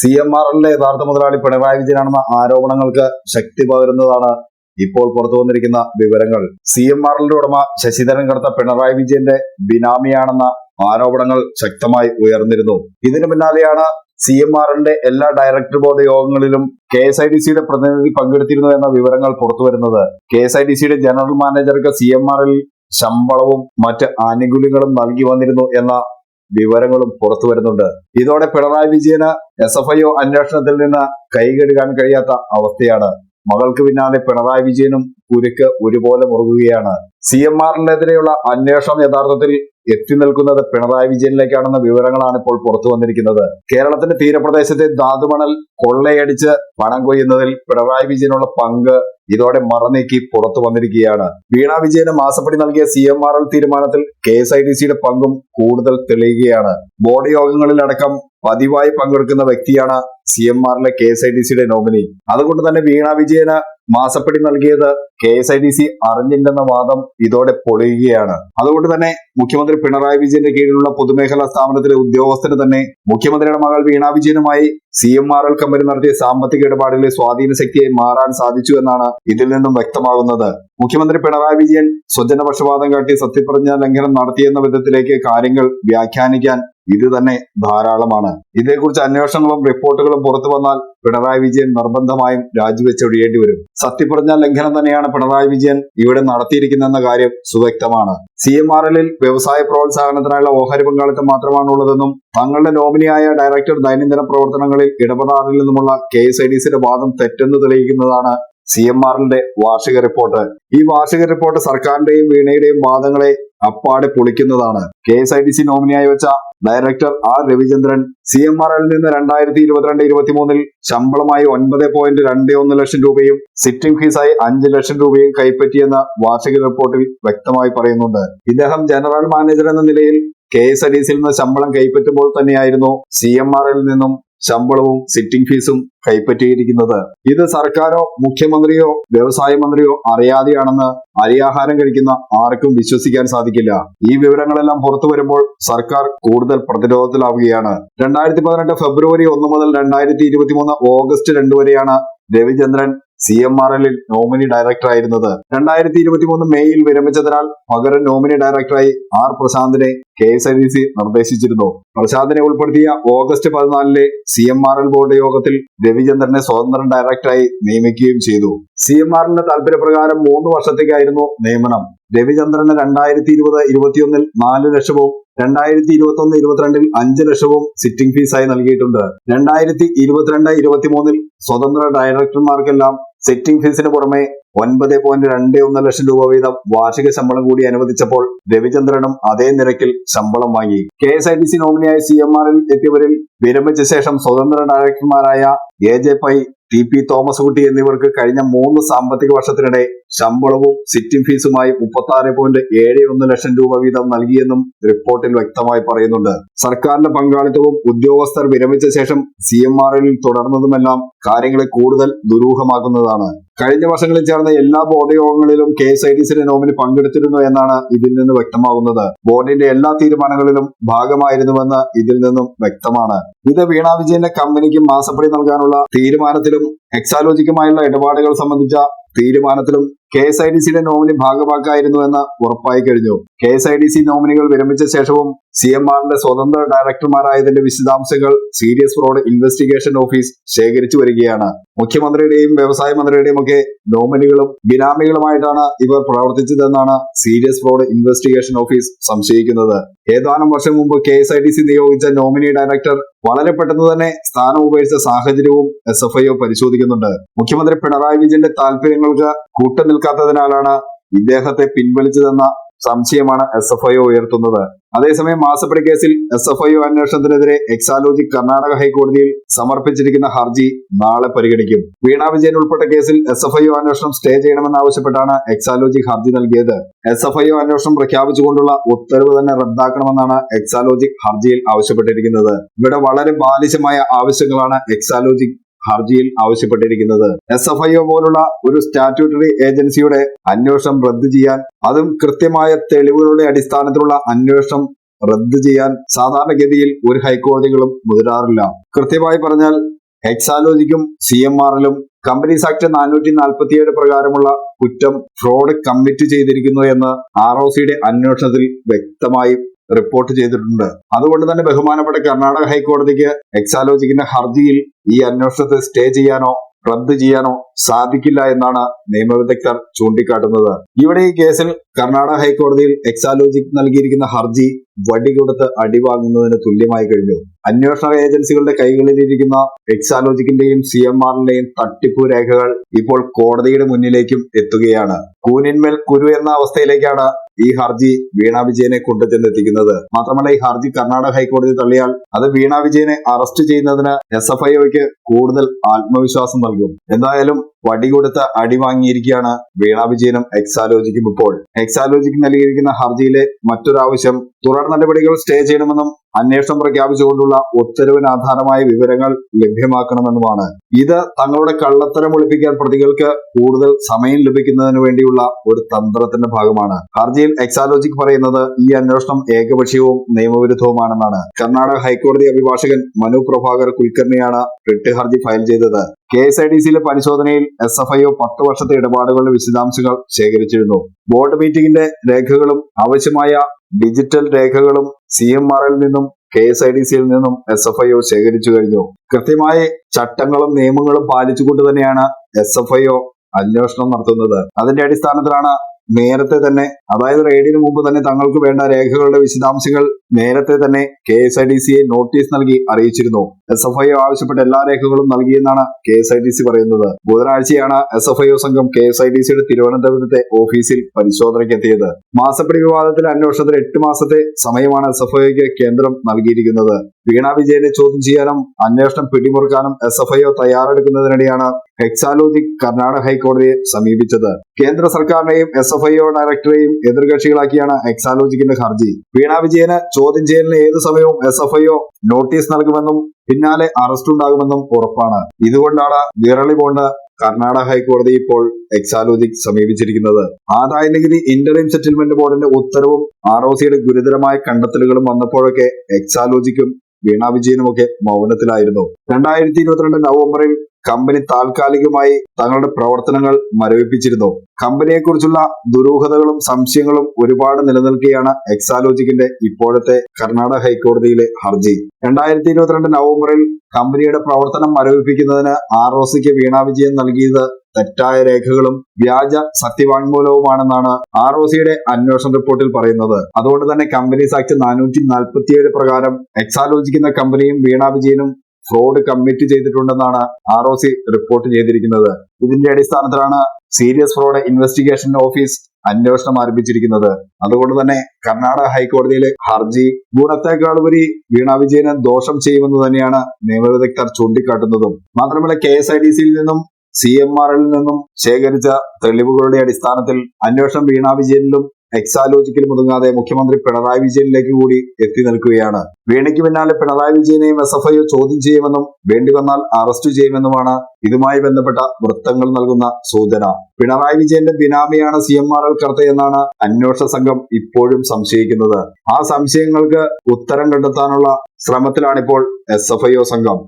C M R എല്ലിലെ യഥാർത്ഥ മുതലാളി പിണറായി വിജയനാണെന്ന ആരോപണങ്ങൾക്ക് ശക്തി പകരുന്നതാണ് ഇപ്പോൾ പുറത്തു വന്നിരിക്കുന്ന വിവരങ്ങൾ. സി എം ആർ എല്ലിന്റെ ഉടമ ശശിധരൻ കടത്ത പിണറായി വിജയന്റെ ബിനാമിയാണെന്ന ആരോപണങ്ങൾ ശക്തമായി ഉയർന്നിരുന്നു. ഇതിനു പിന്നാലെയാണ് സി എം എല്ലിന്റെ എല്ലാ ഡയറക്ടർ ബോർഡ് യോഗങ്ങളിലും കെ എസ് ഐ ഡി സിയുടെ പ്രതിനിധി പങ്കെടുത്തിരുന്നു എന്ന വിവരങ്ങൾ പുറത്തുവരുന്നത് കെ എസ് ഐ ഡി സിയുടെ ജനറൽ മാനേജർക്ക് സി എം ആർ എൽ ശമ്പളവും മറ്റ് ആനുകൂല്യങ്ങളും നൽകി വന്നിരുന്നു എന്ന വിവരങ്ങളും പുറത്തു വരുന്നുണ്ട്. ഇതോടെ പിണറായി വിജയന് എസ് എഫ് ഐ ഒ അന്വേഷണത്തിൽ നിന്ന് കൈകെടുക്കാൻ കഴിയാത്ത അവസ്ഥയാണ്. മകൾക്ക് പിന്നാലെ പിണറായി വിജയനും കുരുക്ക് ഒരുപോലെ മുറുകുകയാണ്. സി എം ആറിനെതിരെയുള്ള അന്വേഷണം യഥാർത്ഥത്തിൽ എത്തി നിൽക്കുന്നത് പിണറായി വിജയനിലേക്കാണെന്ന വിവരങ്ങളാണ് ഇപ്പോൾ പുറത്തു വന്നിരിക്കുന്നത്. കേരളത്തിന്റെ തീരപ്രദേശത്തെ ധാതുമണൽ കൊള്ളയടിച്ച് പണം കൊയ്യുന്നതിൽ പിണറായി വിജയനുള്ള പങ്ക് ഇതോടെ മറനീക്കി പുറത്തു വന്നിരിക്കുകയാണ്. വീണ വിജയന് മാസപ്പടി നൽകിയ സി എം ആർ എൽ തീരുമാനത്തിൽ കെ എസ് ഐ ഡി സിയുടെ പങ്കും കൂടുതൽ തെളിയുകയാണ്. ബോർഡ് യോഗങ്ങളിലടക്കം പതിവായി പങ്കെടുക്കുന്ന വ്യക്തിയാണ് സി എം ആറിലെ കെ എസ് ഐ ഡി സിയുടെ നോമിനി. അതുകൊണ്ട് തന്നെ വീണ വിജയന് മാസപ്പടി നൽകിയത് K S I D C അറിഞ്ഞില്ലെന്ന വാദം ഇതോടെ പൊളിയുകയാണ്. അതുകൊണ്ട് തന്നെ മുഖ്യമന്ത്രി പിണറായി വിജയന്റെ കീഴിലുള്ള പൊതുമേഖലാ സ്ഥാപനത്തിലെ ഉദ്യോഗസ്ഥന് തന്നെ മുഖ്യമന്ത്രിയുടെ മകൾ വീണ വിജയനുമായി C M R L company നടത്തിയ സാമ്പത്തിക ഇടപാടിലെ സ്വാധീന ശക്തിയായി മാറാൻ സാധിച്ചു എന്നാണ് ഇതിൽ നിന്നും വ്യക്തമാകുന്നത്. മുഖ്യമന്ത്രി പിണറായി വിജയൻ സ്വജനപക്ഷപാതം കാട്ടി സത്യപ്രതിജ്ഞാ ലംഘനം നടത്തിയെന്ന വിധത്തിലേക്ക് കാര്യങ്ങൾ വ്യാഖ്യാനിക്കാൻ ഇത് തന്നെ ധാരാളമാണ്. ഇതേക്കുറിച്ച് അന്വേഷണങ്ങളും റിപ്പോർട്ടുകളും പുറത്തു വന്നാൽ പിണറായി വിജയൻ നിർബന്ധമായും രാജിവെച്ചൊഴിയേണ്ടി വരും. സത്യപ്രതിജ്ഞ ലംഘനം തന്നെയാണ് പിണറായി വിജയൻ ഇവിടെ നടത്തിയിരിക്കുന്നതെന്ന കാര്യം സുവ്യക്തമാണ്. സി എം ആർ എല്ലിൽ വ്യവസായ പ്രോത്സാഹനത്തിനായുള്ള ഓഹരി പങ്കാളിത്തം മാത്രമാണ് ഉള്ളതെന്നും തങ്ങളുടെ നോമിനിയായ ഡയറക്ടർ ദൈനംദിന പ്രവർത്തനങ്ങളിൽ ഇടപെടാറില്ലെന്നുമുള്ള കെ എസ് ഐ ഡി സിയുടെ വാദം തെറ്റെന്ന് തെളിയിക്കുന്നതാണ് സി എം ആറിന്റെ വാർഷിക റിപ്പോർട്ട്. ഈ വാർഷിക റിപ്പോർട്ട് സർക്കാരിന്റെയും വീണയുടെയും വാദങ്ങളെ അപ്പാടെ പൊളിക്കുന്നതാണ്. K S I D C നോമിനിയായി വെച്ച director R Ravichandran C M R എല്ലിൽ നിന്ന് രണ്ടായിരത്തി ഇരുപത്തിരണ്ട് ഇരുപത്തിമൂന്നിൽ ശമ്പളമായി ഒൻപത് പോയിന്റ് രണ്ട് ഒന്ന് ലക്ഷം രൂപയും സിറ്റിംഗ് ഫീസായി അഞ്ച് ലക്ഷം രൂപയും കൈപ്പറ്റിയെന്ന വാർഷിക റിപ്പോർട്ടിൽ വ്യക്തമായി പറയുന്നുണ്ട്. ഇദ്ദേഹം ജനറൽ മാനേജർ എന്ന നിലയിൽ കെ എസ് ഐ ഡി സിയിൽ നിന്ന് ശമ്പളം കൈപ്പറ്റുമ്പോൾ തന്നെയായിരുന്നു സി എം ആർ എല്ലിൽ നിന്നും ശമ്പളവും സിറ്റിംഗ് ഫീസും കൈപ്പറ്റിയിരിക്കുന്നത്. ഇത് സർക്കാരോ മുഖ്യമന്ത്രിയോ വ്യവസായ മന്ത്രിയോ അറിയാതെയാണെന്ന് അരിയാഹാരം കഴിക്കുന്ന ആർക്കും വിശ്വസിക്കാൻ സാധിക്കില്ല. ഈ വിവരങ്ങളെല്ലാം പുറത്തു വരുമ്പോൾ സർക്കാർ കൂടുതൽ പ്രതിരോധത്തിലാവുകയാണ്. രണ്ടായിരത്തി പതിനെട്ട് ഫെബ്രുവരി ഒന്ന് മുതൽ രണ്ടായിരത്തി ഇരുപത്തി മൂന്ന് ഓഗസ്റ്റ് രണ്ട് വരെയാണ് രവിചന്ദ്രൻ സി എം ആർ എല്ലിൽ നോമിനി ഡയറക്ടർ ആയിരുന്നത്. രണ്ടായിരത്തി ഇരുപത്തി മൂന്ന് മെയ്യിൽ വിരമിച്ചതിനാൽ പകരം നോമിനി ഡയറക്ടറായി R പ്രശാന്തിനെ K S I D C നിർദ്ദേശിച്ചിരുന്നു. പ്രശാന്തിനെ ഉൾപ്പെടുത്തിയ ഓഗസ്റ്റ് പതിനാലിലെ C M R L board യോഗത്തിൽ രവിചന്ദ്രനെ സ്വതന്ത്ര ഡയറക്ടറായി നിയമിക്കുകയും ചെയ്തു. സി എം ആറിന്റെ താല്പര്യപ്രകാരം മൂന്ന് വർഷത്തേക്കായിരുന്നു നിയമനം. രവിചന്ദ്രന് രണ്ടായിരത്തി ഇരുപത് ഇരുപത്തിയൊന്നിൽ നാല് ലക്ഷവും രണ്ടായിരത്തി ഇരുപത്തി ഒന്ന് ഇരുപത്തിരണ്ടിൽ അഞ്ച് ലക്ഷവും സിറ്റിംഗ് ഫീസായി നൽകിയിട്ടുണ്ട്. രണ്ടായിരത്തി ഇരുപത്തിരണ്ട് ഇരുപത്തിമൂന്നിൽ സ്വതന്ത്ര ഡയറക്ടർമാർക്കെല്ലാം സിറ്റിംഗ് ഫീസിന് പുറമെ ഒൻപത് പോയിന്റ് രണ്ട് ഒന്ന് ലക്ഷം രൂപ വീതം വാർഷിക ശമ്പളം കൂടി അനുവദിച്ചപ്പോൾ രവിചന്ദ്രനും അതേ നിരക്കിൽ ശമ്പളം വാങ്ങി. K S I T C നോമിനിയായ C M ആറിൽ എത്തിയവരിൽ വിരമിച്ച ശേഷം സ്വതന്ത്ര ഡയറക്ടർമാരായ A J Pai T P Thomas Kutty എന്നിവർക്ക് കഴിഞ്ഞ മൂന്ന് സാമ്പത്തിക വർഷത്തിനിടെ ശമ്പളവും സിറ്റിംഗ് ഫീസുമായി മുപ്പത്തി ആറ് പോയിന്റ് ഏഴ് ഒന്ന് ലക്ഷം രൂപ വീതം നൽകിയെന്നും റിപ്പോർട്ടിൽ വ്യക്തമായി പറയുന്നുണ്ട്. സർക്കാരിന്റെ പങ്കാളിത്തവും ഉദ്യോഗസ്ഥർ വിരമിച്ച ശേഷം സി എം ആർ എല്ലിൽ തുടർന്നതുമെല്ലാം കാര്യങ്ങളെ കൂടുതൽ ദുരൂഹമാക്കുന്നതാണ് കഴിഞ്ഞ വർഷങ്ങളിൽ ചേർന്ന എല്ലാ ബോർഡ് യോഗങ്ങളിലും കെ എസ് ഐ ഡി സിയുടെ നോമിനി പങ്കെടുത്തിരുന്നു എന്നാണ് ഇതിൽ നിന്ന് വ്യക്തമാകുന്നത് ബോർഡിന്റെ എല്ലാ തീരുമാനങ്ങളിലും ഭാഗമായിരുന്നുവെന്ന് ഇതിൽ നിന്നും വ്യക്തമാണ്. ഇത് വീണാ വിജയന്റെ കമ്പനിക്ക് മാസപ്പടി നൽകാനുള്ള തീരുമാനത്തിലും എക്സാലോജിക്കുമായുള്ള ഇടപാടുകൾ സംബന്ധിച്ച തീരുമാനത്തിലും കെ എസ് ഐ ഡി സിയുടെ നോമിനി ഭാഗമാക്കായിരുന്നു എന്ന് ഉറപ്പായി കഴിഞ്ഞു. K S I D C നോമിനികൾ വിരമിച്ച ശേഷവും സി എം ആറിന്റെ സ്വതന്ത്ര ഡയറക്ടർമാരായതിന്റെ വിശദാംശങ്ങൾ സീരിയസ് ഫ്രോഡ് ഇൻവെസ്റ്റിഗേഷൻ ഓഫീസ് ശേഖരിച്ചു വരികയാണ്. മുഖ്യമന്ത്രിയുടെയും വ്യവസായ മന്ത്രിയുടെയും ഒക്കെ നോമിനികളും ബിനാമികളുമായിട്ടാണ് ഇവർ പ്രവർത്തിച്ചതെന്നാണ് സീരിയസ് ഫ്രോഡ് ഇൻവെസ്റ്റിഗേഷൻ ഓഫീസ് സംശയിക്കുന്നത്. ഏതാനും വർഷം മുമ്പ് K S I D C നിയോഗിച്ച നോമിനി ഡയറക്ടർ വളരെ പെട്ടെന്ന് തന്നെ സ്ഥാനം ഉപേക്ഷിച്ച സാഹചര്യവും എസ് എഫ് ഐ പരിശോധിക്കുന്നുണ്ട്. മുഖ്യമന്ത്രി പിണറായി വിജയന്റെ താല്പര്യങ്ങൾക്ക് കൂട്ടു നിൽക്കാത്തതിനാലാണ് ഇദ്ദേഹത്തെ പിൻവലിച്ചതെന്ന സംശയമാണ് എസ് എഫ് ഐ ഉയർത്തുന്നത്. അതേസമയം മാസപ്പടി കേസിൽ എസ് എഫ് ഐ അന്വേഷണത്തിനെതിരെ എക്സാലോജി കർണാടക ഹൈക്കോടതിയിൽ സമർപ്പിച്ചിരിക്കുന്ന ഹർജി നാളെ പരിഗണിക്കും. വീണ വിജയൻ ഉൾപ്പെട്ട കേസിൽ എസ് എഫ് ഐ ഒ അന്വേഷണം സ്റ്റേ ചെയ്യണമെന്നാവശ്യപ്പെട്ടാണ് എക്സാലോജി ഹർജി നൽകിയത്. എസ് എഫ് ഐ അന്വേഷണം പ്രഖ്യാപിച്ചുകൊണ്ടുള്ള ഉത്തരവ് തന്നെ റദ്ദാക്കണമെന്നാണ് എക്സാലോജി ഹർജിയിൽ ആവശ്യപ്പെട്ടിരിക്കുന്നത്. ഇവിടെ വളരെ ബാലിശമായ ആവശ്യങ്ങളാണ് എക്സാലോജി ഹർജിയിൽ ആവശ്യപ്പെട്ടിരിക്കുന്നത്. എസ് എഫ് ഐ ഒ പോലുള്ള ഒരു സ്റ്റാറ്റ്യൂട്ടറി ഏജൻസിയുടെ അന്വേഷണം റദ്ദു ചെയ്യാൻ അതും കൃത്യമായ തെളിവുകളുടെ അടിസ്ഥാനത്തിലുള്ള അന്വേഷണം റദ്ദ് ചെയ്യാൻ സാധാരണഗതിയിൽ ഒരു ഹൈക്കോടതികളും മുതിരാറില്ല. കൃത്യമായി പറഞ്ഞാൽ എക്സാലോജിക്കും സി എം ആറിലും കമ്പനീസ് ആക്ട് നാനൂറ്റി നാൽപ്പത്തിയേഴ് പ്രകാരമുള്ള കുറ്റം ഫ്രോഡ് കമ്മിറ്റ് ചെയ്തിരിക്കുന്നു എന്ന് ആർ ഒ സിയുടെ അന്വേഷണത്തിൽ വ്യക്തമായി റിപ്പോർട്ട് ചെയ്തിട്ടുണ്ട്. അതുകൊണ്ട് തന്നെ ബഹുമാനപ്പെട്ട കർണാടക ഹൈക്കോടതിക്ക് എക്സാലോജിക്കിന്റെ ഹർജിയിൽ ഈ അന്വേഷണത്തെ സ്റ്റേ ചെയ്യാനോ റദ്ദ് ചെയ്യാനോ സാധിക്കില്ല എന്നാണ് നിയമവിദഗ്ധർ ചൂണ്ടിക്കാട്ടുന്നത്. ഇവിടെ ഈ കേസിൽ കർണാടക ഹൈക്കോടതിയിൽ എക്സാലോജിക് നൽകിയിരിക്കുന്ന ഹർജി വടി കൊടുത്ത് അടിവാങ്ങുന്നതിന് തുല്യമായി കഴിഞ്ഞു. അന്വേഷണ ഏജൻസികളുടെ കൈകളിലിരിക്കുന്ന എക്സാലോജിക്കിന്റെയും സി എം ആറിന്റെയും തട്ടിപ്പു രേഖകൾ ഇപ്പോൾ കോടതിയുടെ മുന്നിലേക്കും എത്തുകയാണ്. കൂനിന്മേൽ കുരു എന്ന അവസ്ഥയിലേക്കാണ് ഈ ഹർജി വീണ വിജയനെ കൊണ്ടുചെന്നെത്തിക്കുന്നത്. മാത്രമല്ല ഈ ഹർജി കർണാടക ഹൈക്കോടതി തള്ളിയാൽ അത് വീണ വിജയനെ അറസ്റ്റ് ചെയ്യുന്നതിന് എസ് എഫ് ഐഒക്ക് കൂടുതൽ ആത്മവിശ്വാസം നൽകും. എന്തായാലും വടി കൊടുത്ത് അടി വാങ്ങിയിരിക്കുകയാണ് വീണ വിജയനും എക്സാലോജിക്കും ഇപ്പോൾ. എക്സാലോജിക്ക് നൽകിയിരിക്കുന്ന ഹർജിയിലെ മറ്റൊരാവശ്യം തുടർ നടപടികൾ സ്റ്റേ ചെയ്യണമെന്നും അന്വേഷണം പ്രഖ്യാപിച്ചുകൊണ്ടുള്ള ഉത്തരവിന് ആധാരമായ വിവരങ്ങൾ ലഭ്യമാക്കണമെന്നുമാണ്. ഇത് തങ്ങളുടെ കള്ളത്തരം ഒളിപ്പിക്കാൻ പ്രതികൾക്ക് കൂടുതൽ സമയം ലഭിക്കുന്നതിന് വേണ്ടിയുള്ള ഒരു തന്ത്രത്തിന്റെ ഭാഗമാണ്. ഹർജിയിൽ എക്സാലോജിക് പറയുന്നത് ഈ അന്വേഷണം ഏകപക്ഷീയവും നിയമവിരുദ്ധവുമാണെന്നാണ്. കർണാടക ഹൈക്കോടതി അഭിഭാഷകൻ മനു പ്രഭാകർ കുൽക്കർണിയാണ് റിട്ട് ഹർജി ഫയൽ ചെയ്തത്. കെ എസ് ഐ ഡി സിയിലെ പരിശോധനയിൽ എസ് എഫ് ഐ ഒ പത്ത് വർഷത്തെ ഇടപാടുകളുടെ വിശദാംശങ്ങൾ ശേഖരിച്ചിരുന്നു. ബോർഡ് മീറ്റിംഗിന്റെ രേഖകളും ആവശ്യമായ ഡിജിറ്റൽ രേഖകളും സി എം ആറിൽ നിന്നും കെ എസ് ഐ ഡി സിയിൽ നിന്നും എസ് എഫ് ഐ ഒ ശേഖരിച്ചു കഴിഞ്ഞു. കൃത്യമായി ചട്ടങ്ങളും നിയമങ്ങളും പാലിച്ചുകൊണ്ട് തന്നെയാണ് എസ് എഫ് ഐ ഒ അന്വേഷണം നടത്തുന്നത്. അതിന്റെ അടിസ്ഥാനത്തിലാണ് നേരത്തെ തന്നെ അതായത് റെയ്ഡിന് മുമ്പ് തന്നെ തങ്ങൾക്ക് വേണ്ട രേഖകളുടെ വിശദാംശങ്ങൾ നേരത്തെ തന്നെ കെ എസ് ഐ ഡി സിയെ നോട്ടീസ് നൽകി അറിയിച്ചിരുന്നു. എസ് എഫ് ഐ ആവശ്യപ്പെട്ട എല്ലാ രേഖകളും നൽകിയെന്നാണ് K S I D C പറയുന്നത്. ബുധനാഴ്ചയാണ് എസ് എഫ് ഐ സംഘം കെ എസ് ഐ ഡി സിയുടെ തിരുവനന്തപുരത്തെ ഓഫീസിൽ പരിശോധനയ്ക്ക് എത്തിയത്. മാസപ്പടി വിവാദത്തിലെ അന്വേഷണത്തിന് എട്ട് മാസത്തെ സമയമാണ് എസ് എഫ് ഐക്ക് കേന്ദ്രം നൽകിയിരിക്കുന്നത്. വീണ വിജയനെ ചോദ്യം ചെയ്യാനും അന്വേഷണം പിടിമുറുക്കാനും എസ് എഫ് ഐ തയ്യാറെടുക്കുന്നതിനിടെയാണ് ഹെക്സാലോജിക് കർണാടക ഹൈക്കോടതിയെ സമീപിച്ചത്. കേന്ദ്ര സർക്കാരിനെയും എസ് എഫ് ഐ ഒ ഡയറക്ടറെയും എതിർകക്ഷികളാക്കിയാണ് എക്സാലോജിക്കിന്റെ ഹർജി. വീണ വിജയന് ചോദ്യം ചെയ്യലിന് ഏത് സമയവും S F I O notice നൽകുമെന്നും പിന്നാലെ അറസ്റ്റ് ഉണ്ടാകുമെന്നും ഉറപ്പാണ്. ഇതുകൊണ്ടാണ് വിരളി കൊണ്ട് കർണാടക ഹൈക്കോടതി ഇപ്പോൾ എക്സാലോജിക് സമീപിച്ചിരിക്കുന്നത്. ആദായ നികുതി ഇന്റർനെറ്റ് സെറ്റിൽമെന്റ് ബോർഡിന്റെ ഉത്തരവും ആർ ഒ സിയുടെ ഗുരുതരമായ കണ്ടെത്തലുകളും വന്നപ്പോഴൊക്കെ എക്സാലോജിക്കും വീണ വിജയനുമൊക്കെ മൗനത്തിലായിരുന്നു. രണ്ടായിരത്തി ഇരുപത്തിരണ്ട് നവംബറിൽ കമ്പനി താൽക്കാലികമായി തങ്ങളുടെ പ്രവർത്തനങ്ങൾ മരവിപ്പിച്ചിരുന്നു. കമ്പനിയെക്കുറിച്ചുള്ള ദുരൂഹതകളും സംശയങ്ങളും ഒരുപാട് നിലനിൽക്കുകയാണ് എക്സാലോജിക്കിന്റെ ഇപ്പോഴത്തെ കർണാടക ഹൈക്കോടതിയിലെ ഹർജി. രണ്ടായിരത്തി ഇരുപത്തിരണ്ട് നവംബറിൽ കമ്പനിയുടെ പ്രവർത്തനം മരവിപ്പിക്കുന്നതിന് ആർ ഒ സിക്ക് വീണാ വിജയൻ നൽകിയത് തെറ്റായ രേഖകളും വ്യാജ സത്യവാങ്മൂലവുമാണെന്നാണ് ആർ ഒ സിയുടെ അന്വേഷണ റിപ്പോർട്ടിൽ പറയുന്നത്. അതുകൊണ്ട് തന്നെ കമ്പനീസ് ആക്ട് നാനൂറ്റി നാൽപ്പത്തിയേഴ് പ്രകാരം എക്സാലോജിക്കുന്ന കമ്പനിയും വീണ വിജയനും ഫ്രോഡ് കമ്മിറ്റ് ചെയ്തിട്ടുണ്ടെന്നാണ് ആർ ഒ സി റിപ്പോർട്ട് ചെയ്തിരിക്കുന്നത്. ഇതിന്റെ അടിസ്ഥാനത്തിലാണ് സീരിയസ് ഫ്രോഡ് ഇൻവെസ്റ്റിഗേഷൻ ഓഫീസ് അന്വേഷണം ആരംഭിച്ചിരിക്കുന്നത്. അതുകൊണ്ട് തന്നെ കർണാടക ഹൈക്കോടതിയിലെ ഹർജി ഗുണത്തെക്കാളുപരി വീണ വിജയന് ദോഷം ചെയ്യുമെന്ന് തന്നെയാണ് നിയമവിദഗ്ധർ ചൂണ്ടിക്കാട്ടുന്നതും. മാത്രമല്ല കെ എസ് ഐ ഡി സിയിൽ നിന്നും സി എം ആറിൽ നിന്നും ശേഖരിച്ച തെളിവുകളുടെ അടിസ്ഥാനത്തിൽ അന്വേഷണം വീണ വിജയനിലും എക്സാലോജിക്കലും മുതങ്ങാതെ മുഖ്യമന്ത്രി പിണറായി വിജയനിലേക്ക് കൂടി എത്തി നിൽക്കുകയാണ്. വേണിക്ക് പിന്നാലെ പിണറായി വിജയനെയും എസ് എഫ് ഐ ചോദ്യം ചെയ്യുമെന്നും വേണ്ടി വന്നാൽ അറസ്റ്റ് ചെയ്യുമെന്നുമാണ് ഇതുമായി ബന്ധപ്പെട്ട വൃത്തങ്ങൾ നൽകുന്ന സൂചന. പിണറായി വിജയന്റെ ബിനാമിയാണ് C M R L Kartha എന്നാണ് അന്വേഷണ സംഘം ഇപ്പോഴും സംശയിക്കുന്നത്. ആ സംശയങ്ങൾക്ക് ഉത്തരം കണ്ടെത്താനുള്ള ശ്രമത്തിലാണിപ്പോൾ എസ് എഫ് ഐ ഒ സംഘം.